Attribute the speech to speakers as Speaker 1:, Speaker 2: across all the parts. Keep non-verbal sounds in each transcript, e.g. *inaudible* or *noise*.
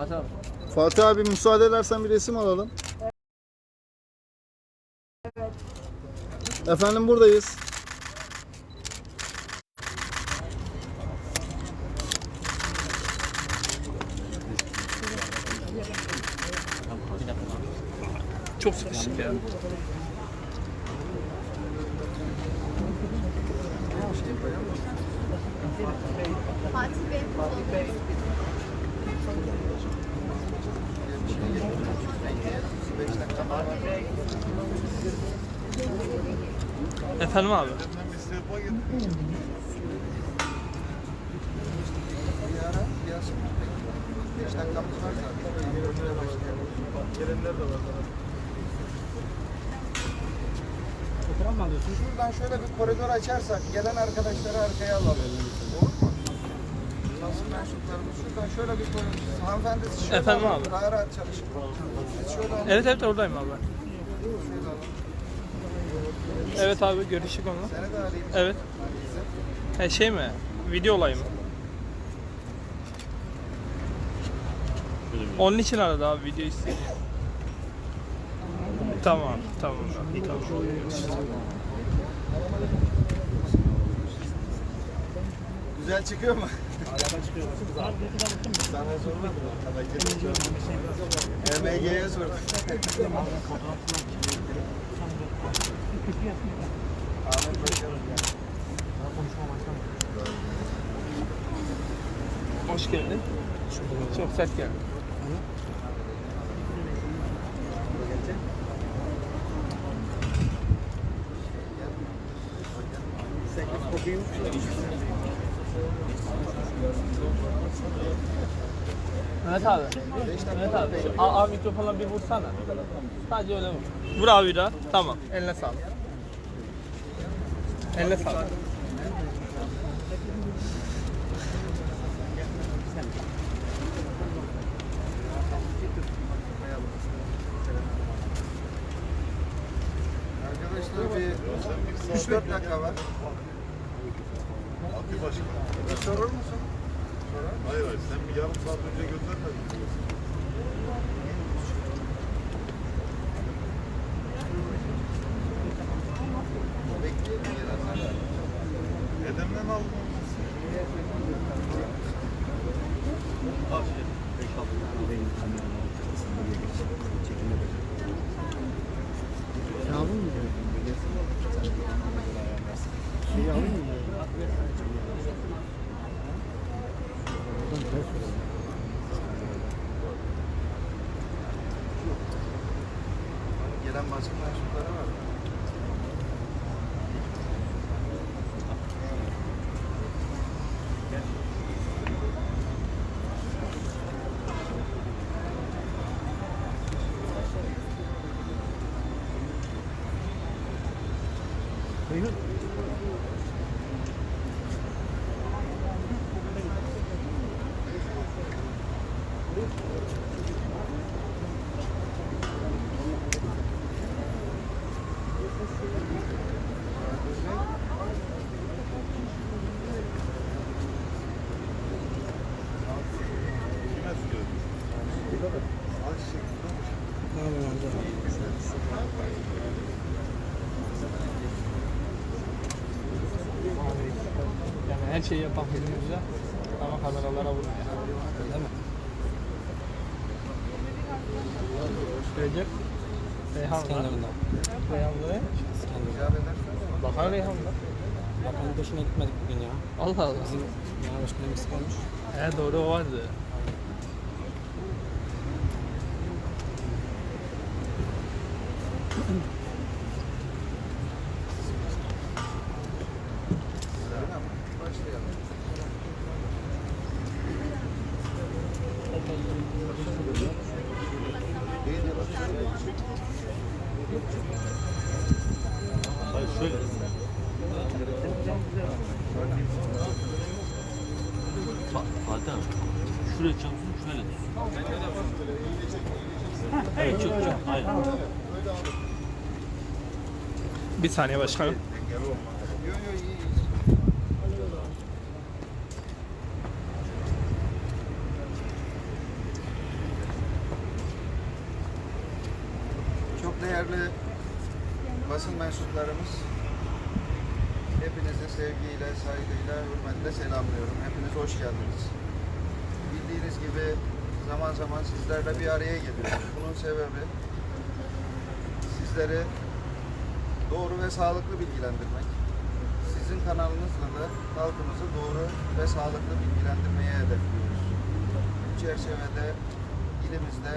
Speaker 1: Fatih abi.
Speaker 2: Fatih abi müsaade edersen bir resim alalım. Efendim buradayız.
Speaker 1: Çok sıkışık ya.
Speaker 3: Şuradan şöyle bir koridor açarsak gelen arkadaşları arkaya alalım. Olur mu? Nasıl mensuplarımız şuradan şöyle bir koridor. Hanımefendi siz şöyle
Speaker 1: Efendim
Speaker 3: alın,
Speaker 1: abi?
Speaker 3: Daha rahat çalışın. Siz şöyle alın.
Speaker 1: Evet evet oradayım abi.
Speaker 3: Şöyle alın.
Speaker 1: Evet abi görüşük onunla.
Speaker 3: Seni de arayayım.
Speaker 1: Evet. He şey mi? Video olayı mı? Onun için aradı abi video istedi. Tamam, tamam, tamam.
Speaker 3: Güzel çıkıyor mu? Araba çıkıyor. Sana sormadım. MG'ye sordum. Ahmet Başkanım.
Speaker 1: Hoş geldin. Çok sert geldi. Evet abi. Evet abi. Şu A, A mikrofonla bir vursana. Sadece öyle vur. Vur abi daha. Tamam. Eline sağlık. Eline sağlık.
Speaker 3: Arkadaşlar bir 3-4 dakika var.
Speaker 1: you? Her şeyi yapan filmimizde ama kameralara vurmuyor. Değil mi? Recep. Reyhan var. Reyhan buraya.
Speaker 3: İcap edersen.
Speaker 1: Bakan Reyhan var.
Speaker 4: Bakanın dışına gitmedik bugün ya.
Speaker 1: Allah Allah.
Speaker 4: Bizim genel başkanımız kalmış.
Speaker 1: He doğru o vardı.
Speaker 3: Başlayalım.
Speaker 1: saniye başkanım.
Speaker 3: Çok değerli basın mensuplarımız, hepinizi sevgiyle, saygıyla, hürmetle selamlıyorum. Hepiniz hoş geldiniz. Bildiğiniz gibi zaman zaman sizlerle bir araya geliyoruz. Bunun sebebi sizleri doğru ve sağlıklı bilgilendirmek. Sizin kanalınızla da halkımızı doğru ve sağlıklı bilgilendirmeye hedefliyoruz. Bu çerçevede ilimizde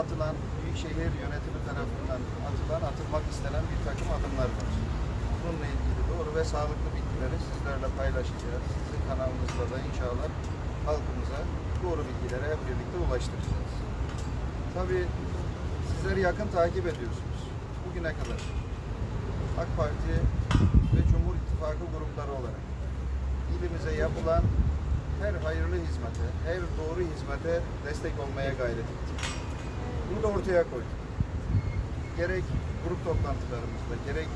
Speaker 3: atılan Büyükşehir yönetimi tarafından atılan, atılmak istenen bir takım adımlar var. Bununla ilgili doğru ve sağlıklı bilgileri sizlerle paylaşacağız. Sizin kanalınızla da inşallah halkımıza doğru bilgileri hep birlikte ulaştıracağız. Tabii sizleri yakın takip ediyorsunuz. Bugüne kadar AK Parti ve Cumhur İttifakı grupları olarak ilimize yapılan her hayırlı hizmete, her doğru hizmete destek olmaya gayret ettik. Bunu da ortaya koyduk. Gerek grup toplantılarımızda, gerek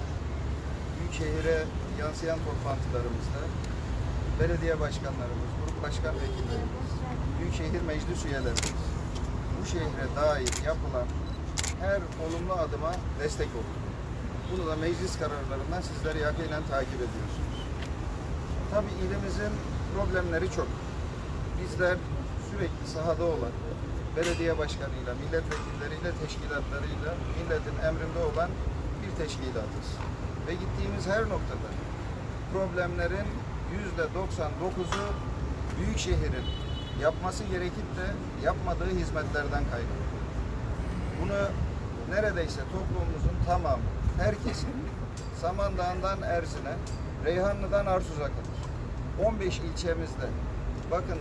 Speaker 3: büyükşehire yansıyan toplantılarımızda belediye başkanlarımız, grup başkan vekillerimiz, büyükşehir meclis üyelerimiz bu şehre dair yapılan her olumlu adıma destek oldu. Bunu da meclis kararlarından sizler yakinen takip ediyorsunuz. Tabii ilimizin problemleri çok. Bizler sürekli sahada olan belediye başkanıyla, milletvekilleriyle, teşkilatlarıyla milletin emrinde olan bir teşkilatız. Ve gittiğimiz her noktada problemlerin yüzde 99'u büyük şehrin yapması gerekip de yapmadığı hizmetlerden kaynaklı. Bunu neredeyse toplumumuzun tamamı, herkesin Samandağ'dan Erzin'e, Reyhanlı'dan Arsuz'a kadar 15 ilçemizde bakın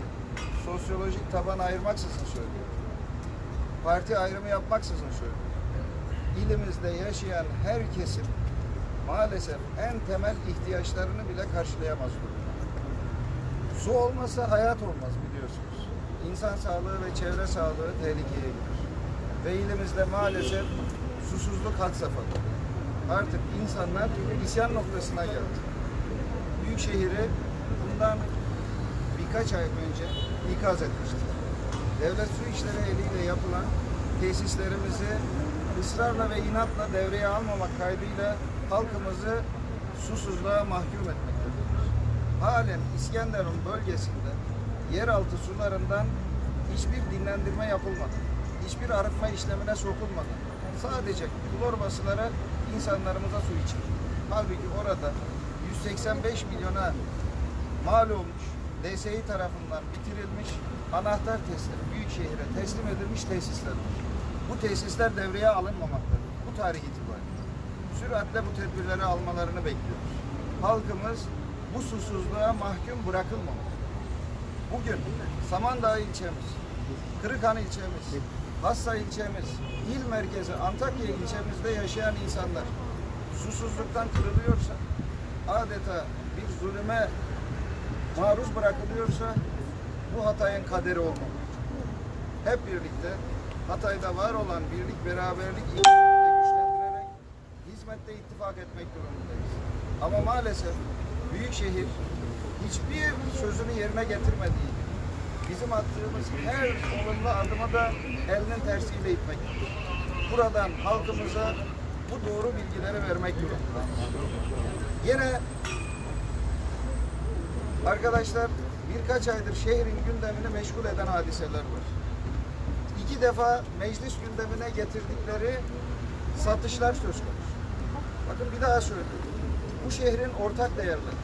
Speaker 3: sosyolojik taban ayırmaksızın söylüyorum. Parti ayrımı yapmaksızın söylüyorum. İlimizde yaşayan herkesin maalesef en temel ihtiyaçlarını bile karşılayamaz durumda. Su olmasa hayat olmaz biliyorsunuz. İnsan sağlığı ve çevre sağlığı tehlikeye girer. Ve ilimizde maalesef susuzluk had safhada. Artık insanlar isyan noktasına geldi. Büyükşehir'i bundan birkaç ay önce ikaz etmiştik. Devlet su işleri eliyle yapılan tesislerimizi ısrarla ve inatla devreye almamak kaydıyla halkımızı susuzluğa mahkum etmektedir. Halen İskenderun bölgesinde yeraltı sularından hiçbir dinlendirme yapılmadı. Hiçbir arıtma işlemine sokulmadı. Sadece klor basılara insanlarımıza su içildi. Halbuki orada 185 milyona mal olmuş, DSİ tarafından bitirilmiş anahtar testleri Büyükşehir'e teslim edilmiş tesisler var. Bu tesisler devreye alınmamaktadır. Bu tarih itibariyle. Süratle bu tedbirleri almalarını bekliyoruz. Halkımız bu susuzluğa mahkum bırakılmamalı. Bugün Samandağ ilçemiz, Kırıkhan ilçemiz, Hassa ilçemiz, il merkezi Antakya ilçemizde yaşayan insanlar susuzluktan kırılıyorsa, adeta bir zulüme maruz bırakılıyorsa bu Hatay'ın kaderi olmalı. Hep birlikte Hatay'da var olan birlik, beraberlik güçlendirerek hizmette ittifak etmek durumundayız. Ama maalesef Büyükşehir hiçbir sözünü yerine getirmediği bizim attığımız her olumlu adıma da elinin tersiyle itmektedir. Buradan halkımıza bu doğru bilgileri vermek durumunda. Yine arkadaşlar birkaç aydır şehrin gündemini meşgul eden hadiseler var. İki defa meclis gündemine getirdikleri satışlar söz konusu. Bakın bir daha söylüyorum. Bu şehrin ortak değerleri.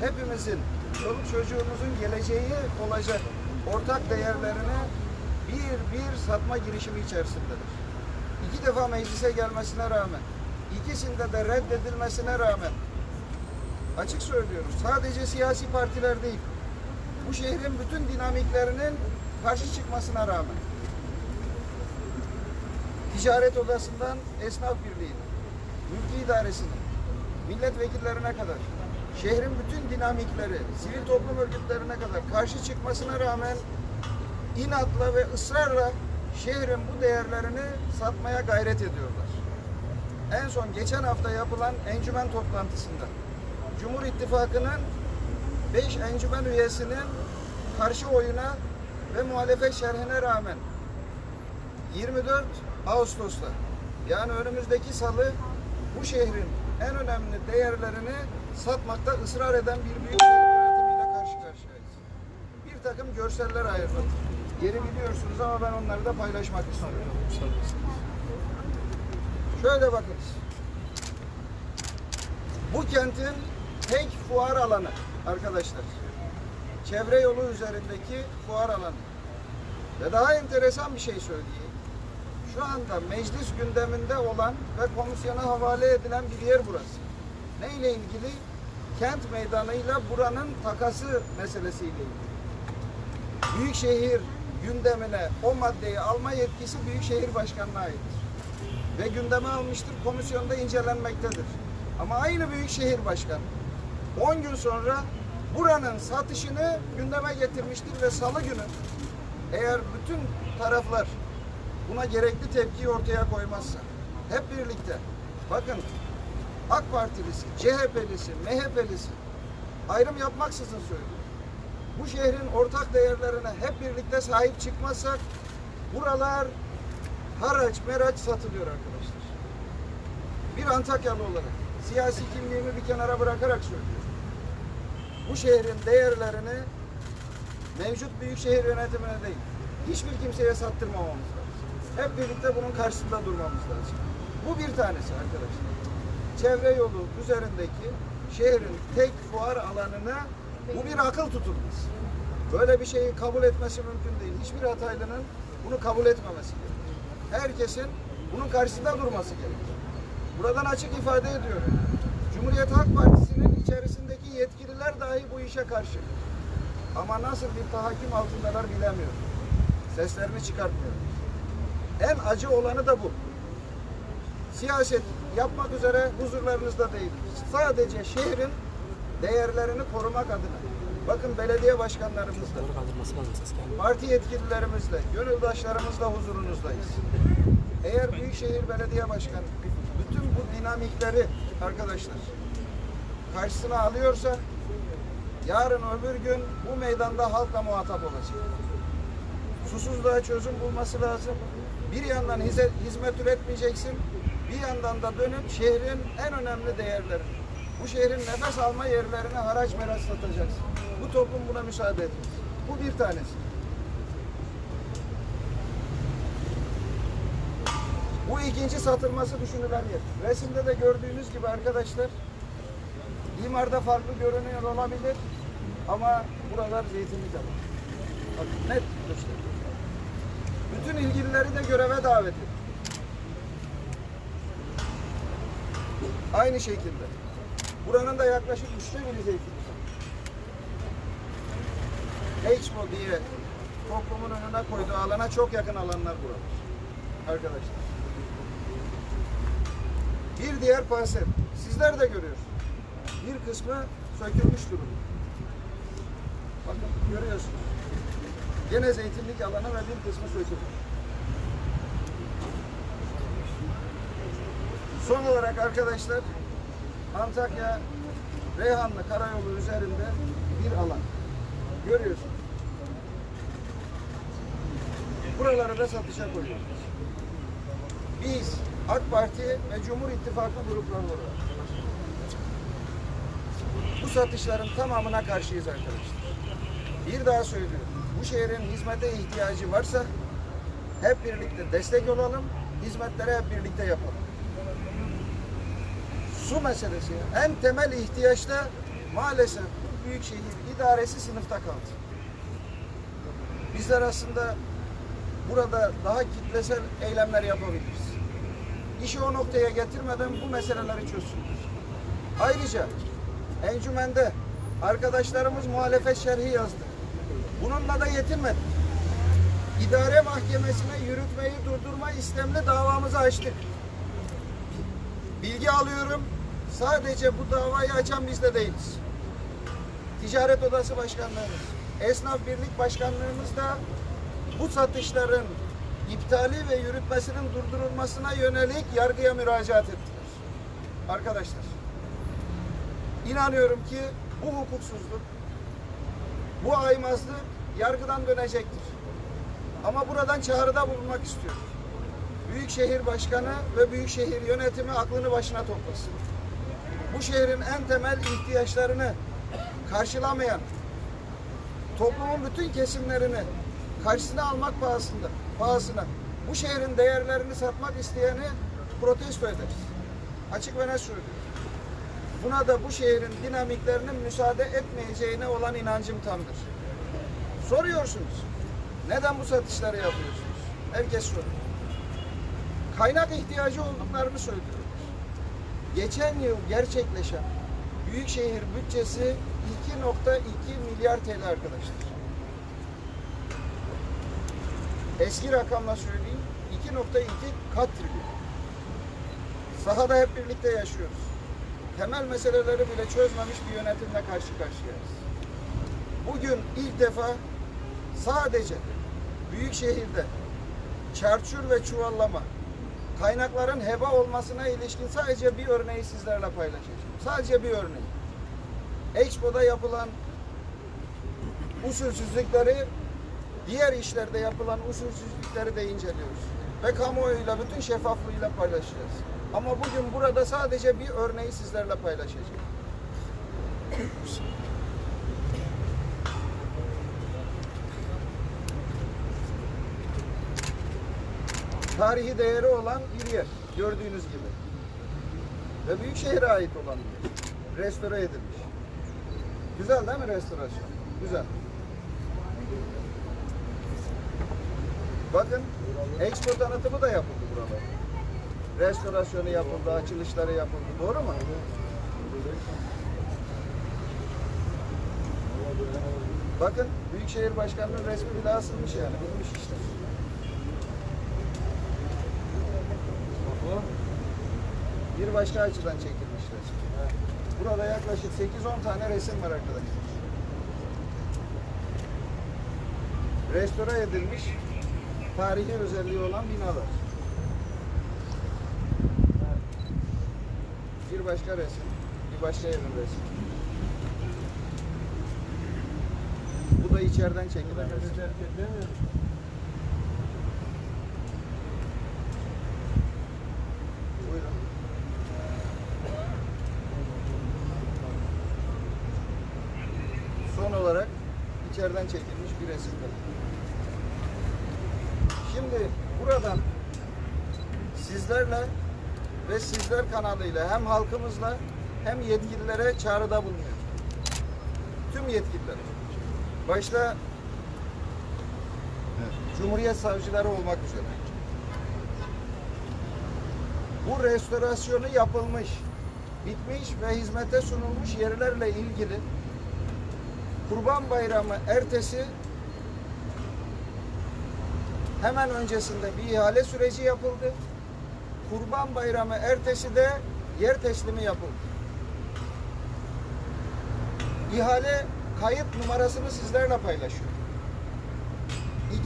Speaker 3: Hepimizin, çoluk çocuğumuzun geleceği olacak ortak değerlerini bir bir satma girişimi içerisindedir. İki defa meclise gelmesine rağmen, ikisinde de reddedilmesine rağmen açık söylüyorum sadece siyasi partiler değil, bu şehrin bütün dinamiklerinin karşı çıkmasına rağmen ticaret odasından esnaf birliğine, mülki idaresine, milletvekillerine kadar, şehrin bütün dinamikleri, sivil toplum örgütlerine kadar karşı çıkmasına rağmen inatla ve ısrarla şehrin bu değerlerini satmaya gayret ediyorlar. En son geçen hafta yapılan encümen toplantısında Cumhur İttifakı'nın 5 encümen üyesinin karşı oyuna ve muhalefet şerhine rağmen 24 Ağustos'ta Yani önümüzdeki salı bu şehrin en önemli değerlerini satmakta ısrar eden bir büyük yönetimiyle karşı karşıyayız. Bir takım görseller ayırdık. Yeri biliyorsunuz ama ben onları da paylaşmak istiyorum. Şöyle bakınız. Bu kentin tek fuar alanı arkadaşlar. Çevre yolu üzerindeki fuar alanı. Ve daha enteresan bir şey söyleyeyim. Şu anda meclis gündeminde olan ve komisyona havale edilen bir yer burası. Neyle ilgili? Kent meydanıyla buranın takası meselesiyle ilgili. Büyükşehir gündemine o maddeyi alma yetkisi Büyükşehir Başkanı'na aittir. Ve gündeme almıştır, komisyonda incelenmektedir. Ama aynı Büyükşehir Başkanı 10 gün sonra buranın satışını gündeme getirmiştir ve salı günü eğer bütün taraflar buna gerekli tepkiyi ortaya koymazsa hep birlikte bakın AK Partilisi, CHP'lisi, MHP'lisi ayrım yapmaksızın söylüyorum. Bu şehrin ortak değerlerine hep birlikte sahip çıkmazsak buralar haraç meraç satılıyor arkadaşlar. Bir Antakyalı olarak siyasi kimliğimi bir kenara bırakarak söylüyorum. Bu şehrin değerlerini mevcut büyükşehir yönetimine değil, hiçbir kimseye sattırmamamız lazım. Hep birlikte bunun karşısında durmamız lazım. Bu bir tanesi arkadaşlar. Çevre yolu üzerindeki şehrin tek fuar alanına bu bir akıl tutulması. Böyle bir şeyi kabul etmesi mümkün değil. Hiçbir Hataylının bunu kabul etmemesi gerekir. Herkesin bunun karşısında durması gerekir. Buradan açık ifade ediyorum. Cumhuriyet Halk Partisi'nin içerisindeki yetkililer dahi bu işe karşı. Ama nasıl bir tahakküm altındalar bilemiyorum. Seslerini çıkartmıyor. En acı olanı da bu. Siyaset yapmak üzere huzurlarınızda değil. Sadece şehrin değerlerini korumak adına. Bakın belediye başkanlarımızla, parti yetkililerimizle, gönüldaşlarımızla huzurunuzdayız. Eğer Büyükşehir Belediye Başkanı bütün bu dinamikleri arkadaşlar karşısına alıyorsa yarın öbür gün bu meydanda halkla muhatap olacak. Susuzluğa çözüm bulması lazım. Bir yandan hizmet üretmeyeceksin, bir yandan da dönüp şehrin en önemli değerlerini, bu şehrin nefes alma yerlerine haraç meraç satacaksın. Bu toplum buna müsaade etmez. Bu bir tanesi. Bu ikinci satılması düşünülen yer. Resimde de gördüğünüz gibi arkadaşlar imarda farklı görünüyor olabilir ama buralar zeytinlik alan. Bakın net gösteriyor. Bütün ilgilileri de göreve davet ediyor. Aynı şekilde. Buranın da yaklaşık üçte biri zeytinlik. Expo diye toplumun önüne koyduğu alana çok yakın alanlar buralar. Arkadaşlar. Bir diğer parsel. Sizler de görüyorsunuz. Bir kısmı sökülmüş durumda. Bakın görüyorsunuz. Gene zeytinlik alanı ve bir kısmı sökülmüş. Son olarak arkadaşlar Antakya Reyhanlı Karayolu üzerinde bir alan. Görüyorsunuz. Buraları da satışa koyuyoruz. Biz AK Parti ve Cumhur İttifakı grupları olarak bu satışların tamamına karşıyız arkadaşlar. Bir daha söylüyorum. Bu şehrin hizmete ihtiyacı varsa hep birlikte destek olalım, hizmetleri hep birlikte yapalım. Su meselesi en temel ihtiyaçta maalesef bu büyükşehir idaresi sınıfta kaldı. Bizler aslında burada daha kitlesel eylemler yapabiliriz. İşi o noktaya getirmeden bu meseleleri çözsünler. Ayrıca encümende arkadaşlarımız muhalefet şerhi yazdı. Bununla da yetinmedi. İdare mahkemesine yürütmeyi durdurma istemli davamızı açtık. Bilgi alıyorum. Sadece bu davayı açan biz de değiliz. Ticaret Odası Başkanlığımız, Esnaf Birlik Başkanlığımız da bu satışların iptali ve yürütmesinin durdurulmasına yönelik yargıya müracaat ettiler. Arkadaşlar, inanıyorum ki bu hukuksuzluk, bu aymazlık yargıdan dönecektir. Ama buradan çağrıda bulunmak istiyorum. Büyükşehir Başkanı ve Büyükşehir Yönetimi aklını başına toplasın. Bu şehrin en temel ihtiyaçlarını karşılamayan, toplumun bütün kesimlerini karşısına almak pahasında, pahasına bu şehrin değerlerini satmak isteyeni protesto ederiz. Açık ve net söylüyorum. Buna da bu şehrin dinamiklerinin müsaade etmeyeceğine olan inancım tamdır. Soruyorsunuz. Neden bu satışları yapıyorsunuz? Herkes soruyor. Kaynak ihtiyacı olduklarını söylüyorlar. Geçen yıl gerçekleşen Büyükşehir bütçesi 2.2 milyar TL arkadaşlar. Eski rakamla söyleyeyim 2.2 kat trilyon. Sahada hep birlikte yaşıyoruz. Temel meseleleri bile çözmemiş bir yönetimle karşı karşıyayız. Bugün ilk defa sadece büyük şehirde çarçur ve çuvallama kaynakların heba olmasına ilişkin sadece bir örneği sizlerle paylaşacağım. Sadece bir örneği. Expo'da yapılan usulsüzlükleri diğer işlerde yapılan usulsüzlükleri de inceliyoruz. Ve kamuoyuyla bütün şeffaflığıyla paylaşacağız. Ama bugün burada sadece bir örneği sizlerle paylaşacağım. Tarihi değeri olan bir yer. Gördüğünüz gibi. Ve Büyükşehir'e ait olan bir yer. Restore edilmiş. Güzel değil mi restorasyon? Güzel. Bakın Expo tanıtımı da yapıldı buralarda. Restorasyonu yapıldı, açılışları yapıldı. Doğru mu? Bakın Büyükşehir Başkanı'nın resmi bile asılmış yani. Bitmiş işte. Bu bir başka açıdan çekilmiş resim. Burada yaklaşık 8-10 tane resim var arkadaşlar. Restore edilmiş tarihi özelliği olan binalar. Bir başka resim, bir başka evin resmi. Bu da içeriden çekilen resim. Buyurun. Son olarak içeriden çekilmiş bir resim. Şimdi buradan sizlerle ve sizler kanalıyla hem halkımızla hem yetkililere çağrıda bulunuyor. Tüm yetkililer. Başta Cumhuriyet savcıları olmak üzere. Bu restorasyonu yapılmış, bitmiş ve hizmete sunulmuş yerlerle ilgili Kurban Bayramı ertesi hemen öncesinde bir ihale süreci yapıldı. Kurban Bayramı ertesi de yer teslimi yapıldı. İhale kayıt numarasını sizlerle paylaşıyorum.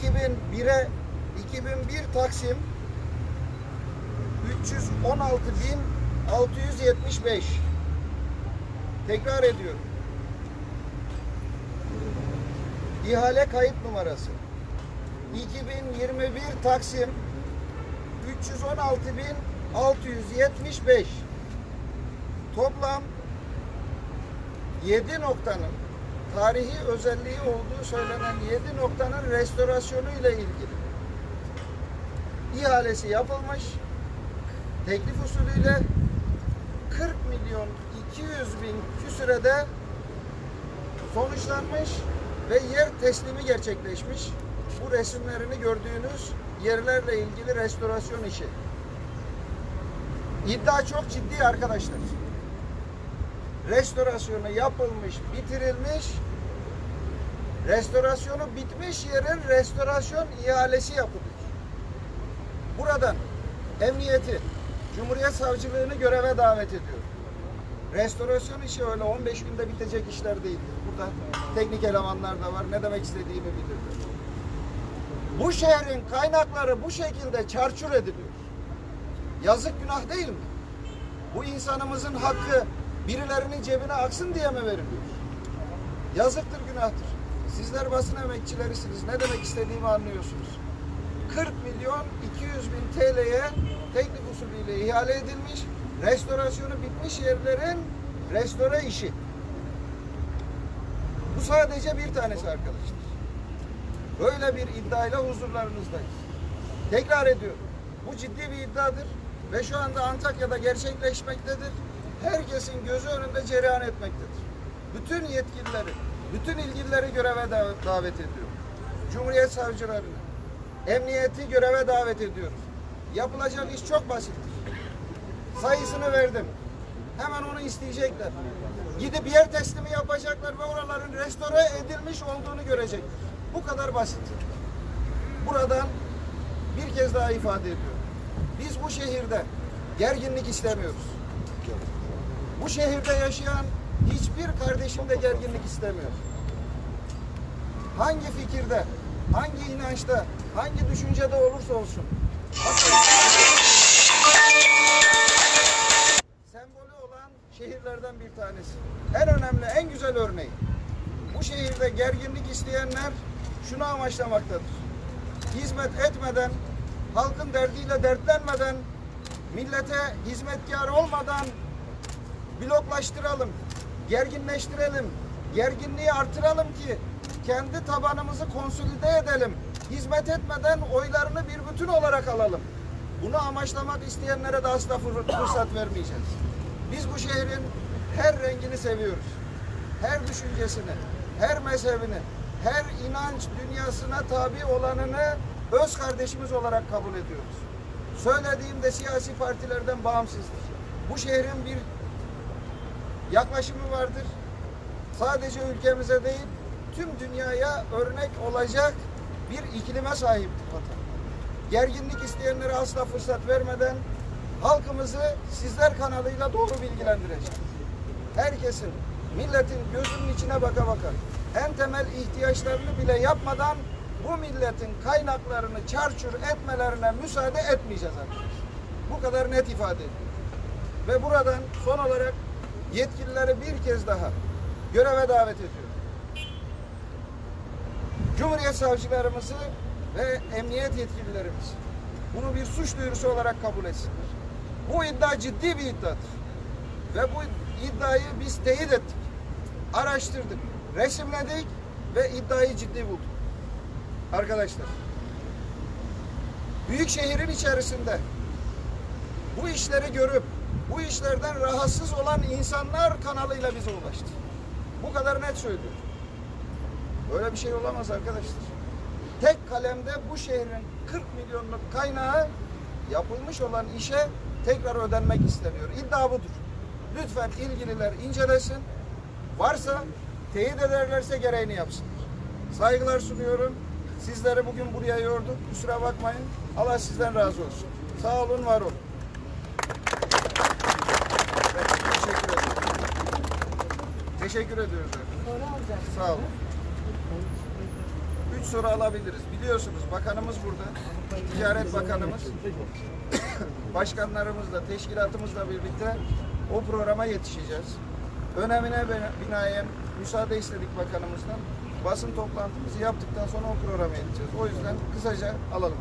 Speaker 3: 2001'e 2001 Taksim 316.675 Tekrar ediyorum. İhale kayıt numarası 2021 Taksim 316.675 Toplam 7 noktanın tarihi özelliği olduğu söylenen 7 noktanın restorasyonu ile ilgili ihalesi yapılmış. Teklif usulüyle 40 milyon 200 bin küsürede sonuçlanmış ve yer teslimi gerçekleşmiş. Bu resimlerini gördüğünüz yerlerle ilgili restorasyon işi. İddia çok ciddi arkadaşlar. Restorasyonu yapılmış, bitirilmiş. Restorasyonu bitmiş yerin restorasyon ihalesi yapılıyor. Buradan emniyeti, Cumhuriyet Savcılığını göreve davet ediyor. Restorasyon işi öyle 15 günde bitecek işler değildir. Burada teknik elemanlar da var. Ne demek istediğimi bilirler. Bu şehrin kaynakları bu şekilde çarçur ediliyor. Yazık günah değil mi? Bu insanımızın hakkı birilerinin cebine aksın diye mi veriliyor? Yazıktır, günahtır. Sizler basın emekçilerisiniz. Ne demek istediğimi anlıyorsunuz. 40 milyon 200 bin TL'ye teklif usulüyle ihale edilmiş. Restorasyonu bitmiş yerlerin restore işi. Bu sadece bir tanesi arkadaşlar. Böyle bir iddiayla huzurlarınızdayız. Tekrar ediyorum. Bu ciddi bir iddiadır ve şu anda Antakya'da gerçekleşmektedir. Herkesin gözü önünde cereyan etmektedir. Bütün yetkilileri, bütün ilgilileri göreve da- davet ediyorum. Cumhuriyet savcılarını, emniyeti göreve davet ediyoruz. Yapılacak iş çok basittir. Sayısını verdim. Hemen onu isteyecekler. Gidip yer teslimi yapacaklar ve oraların restore edilmiş olduğunu görecekler. Bu kadar basit. Buradan bir kez daha ifade ediyorum. Biz bu şehirde gerginlik istemiyoruz. Bu şehirde yaşayan hiçbir kardeşim de gerginlik istemiyor. Hangi fikirde, hangi inançta, hangi düşüncede olursa olsun. Sembolü olan şehirlerden bir tanesi. En önemli, en güzel örneği. Bu şehirde gerginlik isteyenler şunu amaçlamaktadır. Hizmet etmeden, halkın derdiyle dertlenmeden, millete hizmetkar olmadan bloklaştıralım, gerginleştirelim, gerginliği artıralım ki kendi tabanımızı konsolide edelim. Hizmet etmeden oylarını bir bütün olarak alalım. Bunu amaçlamak isteyenlere de asla fır- fırsat vermeyeceğiz. Biz bu şehrin her rengini seviyoruz. Her düşüncesini, her mezhebini, her inanç dünyasına tabi olanını öz kardeşimiz olarak kabul ediyoruz. Söylediğim de siyasi partilerden bağımsızdır. Bu şehrin bir yaklaşımı vardır. Sadece ülkemize değil, tüm dünyaya örnek olacak bir iklime sahiptir vatan. Gerginlik isteyenlere asla fırsat vermeden halkımızı sizler kanalıyla doğru bilgilendireceğiz. Herkesin, milletin gözünün içine baka baka en temel ihtiyaçlarını bile yapmadan bu milletin kaynaklarını çarçur etmelerine müsaade etmeyeceğiz arkadaşlar. Bu kadar net ifade ediyorum. Ve buradan son olarak yetkilileri bir kez daha göreve davet ediyorum. Cumhuriyet savcılarımızı ve emniyet yetkililerimiz bunu bir suç duyurusu olarak kabul etsinler. Bu iddia ciddi bir iddiadır. Ve bu iddiayı biz teyit ettik. Araştırdık, resimledik ve iddiayı ciddi bulduk. Arkadaşlar, büyük şehrin içerisinde bu işleri görüp bu işlerden rahatsız olan insanlar kanalıyla bize ulaştı. Bu kadar net söylüyorum. Böyle bir şey olamaz arkadaşlar. Tek kalemde bu şehrin 40 milyonluk kaynağı yapılmış olan işe tekrar ödenmek isteniyor. İddia budur. Lütfen ilgililer incelesin. Varsa teyit ederlerse gereğini yapsınlar. Saygılar sunuyorum. Sizleri bugün buraya yorduk. Kusura bakmayın. Allah sizden razı olsun. Sağ olun, var olun. Teşekkür ederim. Teşekkür ediyoruz efendim. Sağ olun. Üç soru alabiliriz. Biliyorsunuz bakanımız burada. Ticaret Bakanımız. *coughs* Başkanlarımızla, teşkilatımızla birlikte o programa yetişeceğiz. Önemine bina- binaen müsaade istedik bakanımızdan. Basın toplantımızı yaptıktan sonra o programa yetişeceğiz. O yüzden kısaca alalım.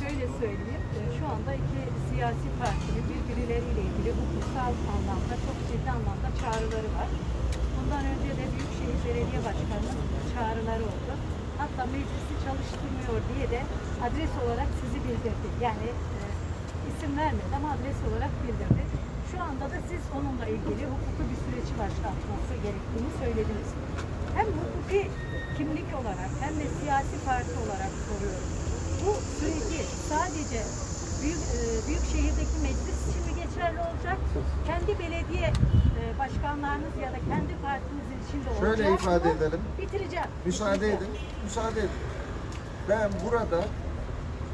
Speaker 5: Şöyle söyleyeyim, e, şu anda iki siyasi partinin birbirleriyle ilgili hukuksal anlamda çok ciddi anlamda çağrıları var. Bundan önce de Büyükşehir Belediye Başkanı'nın çağrıları oldu. Hatta meclisi çalıştırmıyor diye de adres olarak sizi bildirdi. Yani e, isim vermedi ama adres olarak bildirdi. Şu anda da siz onunla ilgili hukuki bir süreci başlatması gerektiğini söylediniz. Hem hukuki kimlik olarak hem de siyasi parti olarak soruyorum. Bu süreci sadece büyük, e, büyük şehirdeki meclis için mi geçerli olacak? Kendi belediye e, başkanlarınız ya da kendi partinizin içinde olacak
Speaker 3: Şöyle ifade
Speaker 5: mı?
Speaker 3: edelim.
Speaker 5: Bitireceğim.
Speaker 3: Müsaade
Speaker 5: bitireceğim.
Speaker 3: edin. Müsaade edin. Ben burada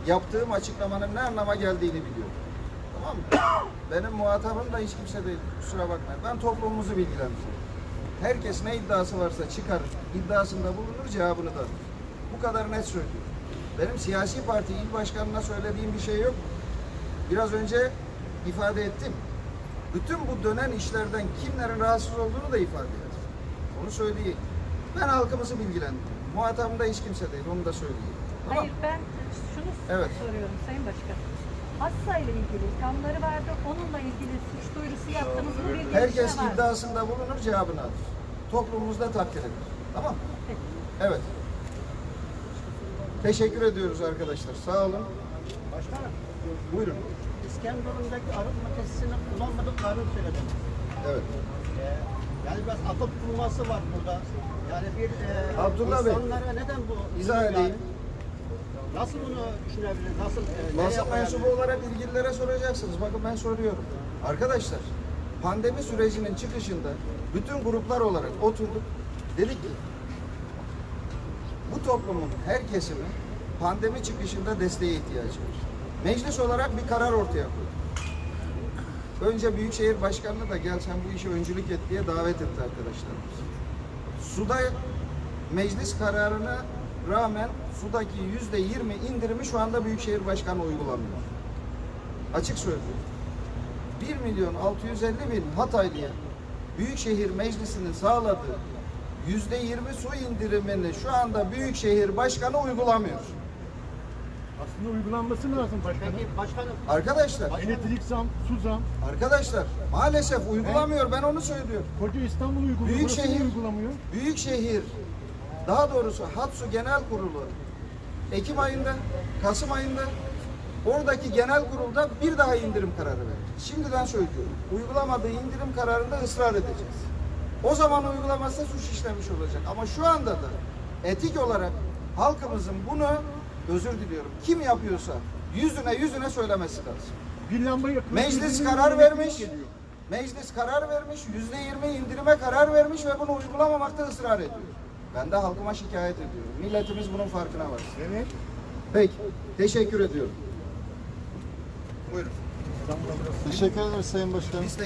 Speaker 3: yaptığım açıklamanın ne anlama geldiğini biliyorum. Tamam mı? *coughs* Benim muhatabım da hiç kimse değil. Kusura bakmayın. Ben toplumumuzu bilgilendiriyorum. Herkes ne iddiası varsa çıkarır. iddiasında bulunur, cevabını da. Bu kadar net söylüyorum. Benim siyasi parti il başkanına söylediğim bir şey yok. Biraz önce ifade ettim. Bütün bu dönen işlerden kimlerin rahatsız olduğunu da ifade ettim. Onu söyleyeyim. Ben halkımızı bilgilendiriyorum. Muhatabım da hiç kimse değil, onu da söyleyeyim. Tamam.
Speaker 5: Hayır ben şunu Şunu
Speaker 3: Evet.
Speaker 5: soruyorum Sayın Başkan. Hassa ile ilgili kamları vardı. Onunla ilgili suç duyurusu yaptığımız bu bir gelişme
Speaker 3: Herkes
Speaker 5: var.
Speaker 3: iddiasında bulunur cevabını alır. Toplumumuzda takdir edilir. Tamam mı?
Speaker 5: Peki.
Speaker 3: Evet. Teşekkür ediyoruz arkadaşlar. Sağ olun.
Speaker 6: Başkanım,
Speaker 3: Buyurun.
Speaker 6: İskenderun'daki arıtma tesisini kullanmadıklarını söyledim.
Speaker 3: Evet.
Speaker 6: Ee, yani biraz atıp bulması var burada. Yani bir e,
Speaker 3: Abdullah Bey,
Speaker 6: insanlara neden bu?
Speaker 3: izah
Speaker 6: yani,
Speaker 3: edeyim.
Speaker 6: Nasıl bunu düşünebilir? Nasıl? E,
Speaker 3: Basın mensubu olarak ilgililere soracaksınız. Bakın ben soruyorum. Arkadaşlar, pandemi sürecinin çıkışında bütün gruplar olarak oturduk. Dedik ki bu toplumun her kesimi pandemi çıkışında desteğe ihtiyacı var. Meclis olarak bir karar ortaya koyduk. Önce Büyükşehir Başkanı'nı da gel sen bu işe öncülük et diye davet etti arkadaşlarımız. Suda meclis kararına rağmen sudaki yüzde yirmi indirimi şu anda Büyükşehir Başkanı uygulamıyor. Açık söylüyorum. 1 milyon 650 bin Hataylı'ya Büyükşehir Meclisi'nin sağladığı yüzde yirmi su indirimini şu anda Büyükşehir Başkanı uygulamıyor.
Speaker 7: Aslında uygulanması lazım başkanım.
Speaker 6: Peki başkanım,
Speaker 3: Arkadaşlar,
Speaker 7: Elektrik zam, su zam.
Speaker 3: arkadaşlar maalesef uygulamıyor ben onu söylüyorum.
Speaker 7: Koca İstanbul uyguluyor.
Speaker 3: Büyükşehir-
Speaker 7: uygulamıyor.
Speaker 3: Büyükşehir, daha doğrusu Hatsu Genel Kurulu Ekim ayında, Kasım ayında oradaki genel kurulda bir daha indirim kararı verdi. Şimdiden söylüyorum. Uygulamadığı indirim kararında ısrar edeceğiz. O zaman uygulamazsa suç işlemiş olacak. Ama şu anda da etik olarak halkımızın bunu özür diliyorum. Kim yapıyorsa yüzüne yüzüne söylemesi lazım.
Speaker 7: Bir lamba yakıyor.
Speaker 3: Meclis karar vermiş.
Speaker 7: geliyor.
Speaker 3: Meclis karar vermiş. Yüzde yirmi indirime karar vermiş ve bunu uygulamamakta ısrar ediyor. Ben de halkıma şikayet ediyorum. Milletimiz bunun farkına var.
Speaker 7: Evet.
Speaker 3: Peki. Teşekkür ediyorum. Buyurun.
Speaker 2: Teşekkür ederiz Sayın Başkanım.
Speaker 3: Biz teşekkür